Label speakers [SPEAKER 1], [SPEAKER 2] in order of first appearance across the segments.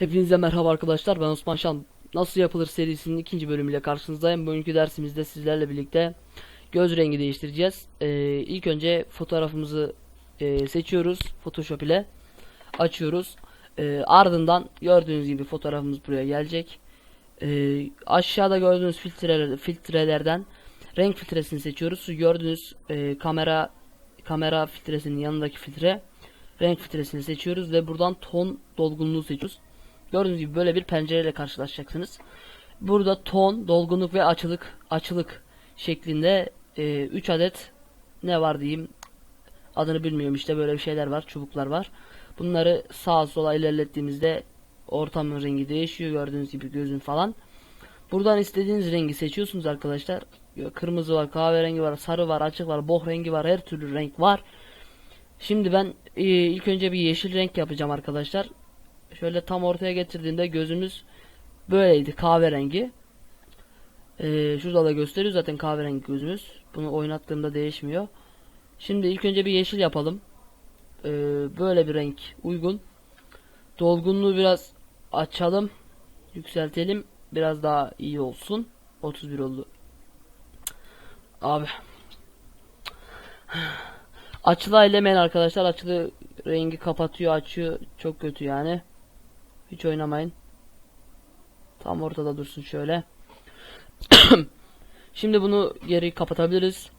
[SPEAKER 1] Hepinize merhaba arkadaşlar ben Osman Şan. Nasıl yapılır serisinin ikinci bölümüyle karşınızdayım. Bugünkü dersimizde sizlerle birlikte göz rengi değiştireceğiz. Ee, İlk önce fotoğrafımızı e, seçiyoruz Photoshop ile Açıyoruz. Ee, Ardından gördüğünüz gibi fotoğrafımız buraya gelecek. Ee, Aşağıda gördüğünüz filtreler, filtrelerden Renk filtresini seçiyoruz. Gördüğünüz e, kamera Kamera filtresinin yanındaki filtre renk filtresini seçiyoruz ve buradan ton dolgunluğu seçiyoruz. Gördüğünüz gibi böyle bir pencereyle karşılaşacaksınız. Burada ton, dolgunluk ve açılık, açılık şeklinde 3 adet ne var diyeyim adını bilmiyorum işte böyle bir şeyler var, çubuklar var. Bunları sağa sola ilerlettiğimizde ortamın rengi değişiyor gördüğünüz gibi gözün falan. Buradan istediğiniz rengi seçiyorsunuz arkadaşlar. Kırmızı var, kahverengi var, sarı var, açık var, boh rengi var, her türlü renk var. Şimdi ben e, ilk önce bir yeşil renk yapacağım arkadaşlar. Şöyle tam ortaya getirdiğimde gözümüz böyleydi kahverengi. E, şurada da gösteriyor zaten kahverengi gözümüz. Bunu oynattığımda değişmiyor. Şimdi ilk önce bir yeşil yapalım. E, böyle bir renk uygun. Dolgunluğu biraz açalım. Yükseltelim. Biraz daha iyi olsun. 31 oldu. Abi Açılı elemeyin arkadaşlar. Açılı rengi kapatıyor, açıyor. Çok kötü yani. Hiç oynamayın. Tam ortada dursun şöyle. Şimdi bunu geri kapatabiliriz.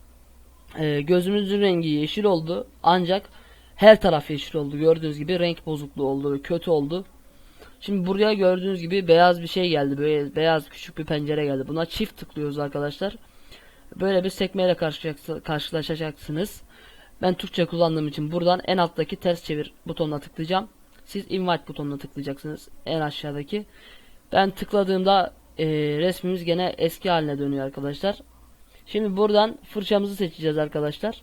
[SPEAKER 1] Ee, gözümüzün rengi yeşil oldu. Ancak her taraf yeşil oldu. Gördüğünüz gibi renk bozukluğu oldu. Kötü oldu. Şimdi buraya gördüğünüz gibi beyaz bir şey geldi. Böyle beyaz küçük bir pencere geldi. Buna çift tıklıyoruz arkadaşlar. Böyle bir sekmeyle karşılaşacaksınız. Ben Türkçe kullandığım için buradan en alttaki ters çevir butonuna tıklayacağım. Siz invite butonuna tıklayacaksınız en aşağıdaki. Ben tıkladığımda e, resmimiz gene eski haline dönüyor arkadaşlar. Şimdi buradan fırçamızı seçeceğiz arkadaşlar.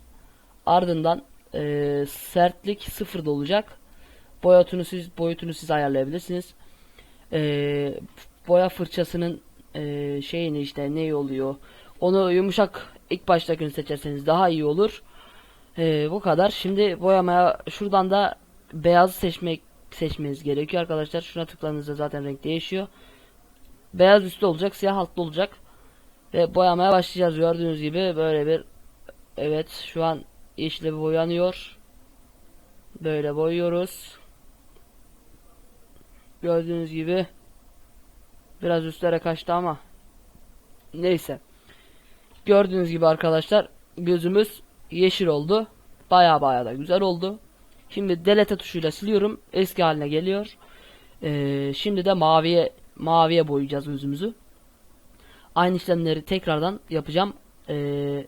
[SPEAKER 1] Ardından e, sertlik sıfırda olacak. Boyutunu siz boyutunu siz ayarlayabilirsiniz. E, boya fırçasının e, şeyini işte ne oluyor? Onu yumuşak ilk baştakini seçerseniz daha iyi olur. Ee, bu kadar. Şimdi boyamaya şuradan da beyazı seçmek seçmeniz gerekiyor arkadaşlar. Şuna tıkladığınızda zaten renk değişiyor. Beyaz üstte olacak, siyah altta olacak. Ve boyamaya başlayacağız. Gördüğünüz gibi böyle bir evet şu an yeşile boyanıyor. Böyle boyuyoruz. Gördüğünüz gibi biraz üstlere kaçtı ama neyse. Gördüğünüz gibi arkadaşlar gözümüz yeşil oldu. Baya baya da güzel oldu. Şimdi delete tuşuyla siliyorum. Eski haline geliyor. Ee, şimdi de maviye maviye boyayacağız gözümüzü. Aynı işlemleri tekrardan yapacağım. Ee,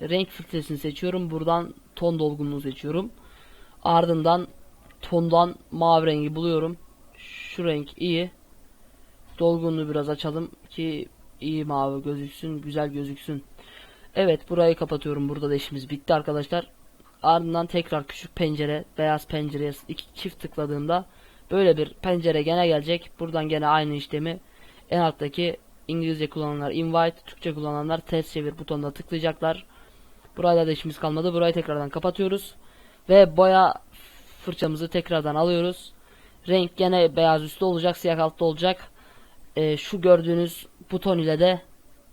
[SPEAKER 1] renk filtresini seçiyorum. Buradan ton dolgunluğu seçiyorum. Ardından tondan mavi rengi buluyorum. Şu renk iyi. Dolgunluğu biraz açalım ki iyi mavi gözüksün, güzel gözüksün. Evet burayı kapatıyorum. Burada da işimiz bitti arkadaşlar. Ardından tekrar küçük pencere, beyaz pencereye iki çift tıkladığımda böyle bir pencere gene gelecek. Buradan gene aynı işlemi en alttaki İngilizce kullananlar invite, Türkçe kullananlar ters çevir butonuna tıklayacaklar. Burada da işimiz kalmadı. Burayı tekrardan kapatıyoruz. Ve boya fırçamızı tekrardan alıyoruz. Renk gene beyaz üstte olacak, siyah altta olacak. Ee, şu gördüğünüz buton ile de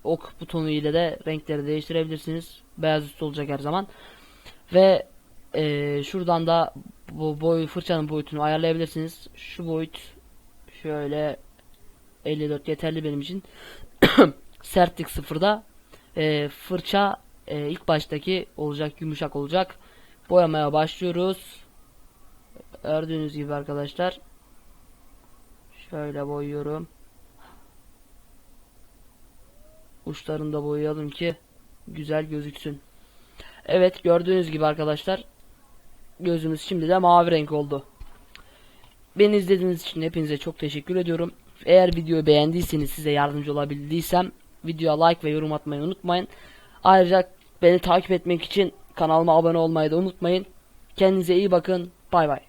[SPEAKER 1] ok butonu ile de renkleri değiştirebilirsiniz. Beyaz üstü olacak her zaman. Ve e, şuradan da bu boy fırçanın boyutunu ayarlayabilirsiniz. Şu boyut şöyle 54 yeterli benim için. Sertlik sıfırda. E, fırça e, ilk baştaki olacak yumuşak olacak. Boyamaya başlıyoruz. Gördüğünüz gibi arkadaşlar. Şöyle boyuyorum. Uçlarını da boyayalım ki güzel gözüksün. Evet gördüğünüz gibi arkadaşlar gözümüz şimdi de mavi renk oldu. Beni izlediğiniz için hepinize çok teşekkür ediyorum. Eğer videoyu beğendiyseniz size yardımcı olabildiysem videoya like ve yorum atmayı unutmayın. Ayrıca beni takip etmek için kanalıma abone olmayı da unutmayın. Kendinize iyi bakın. Bay bay.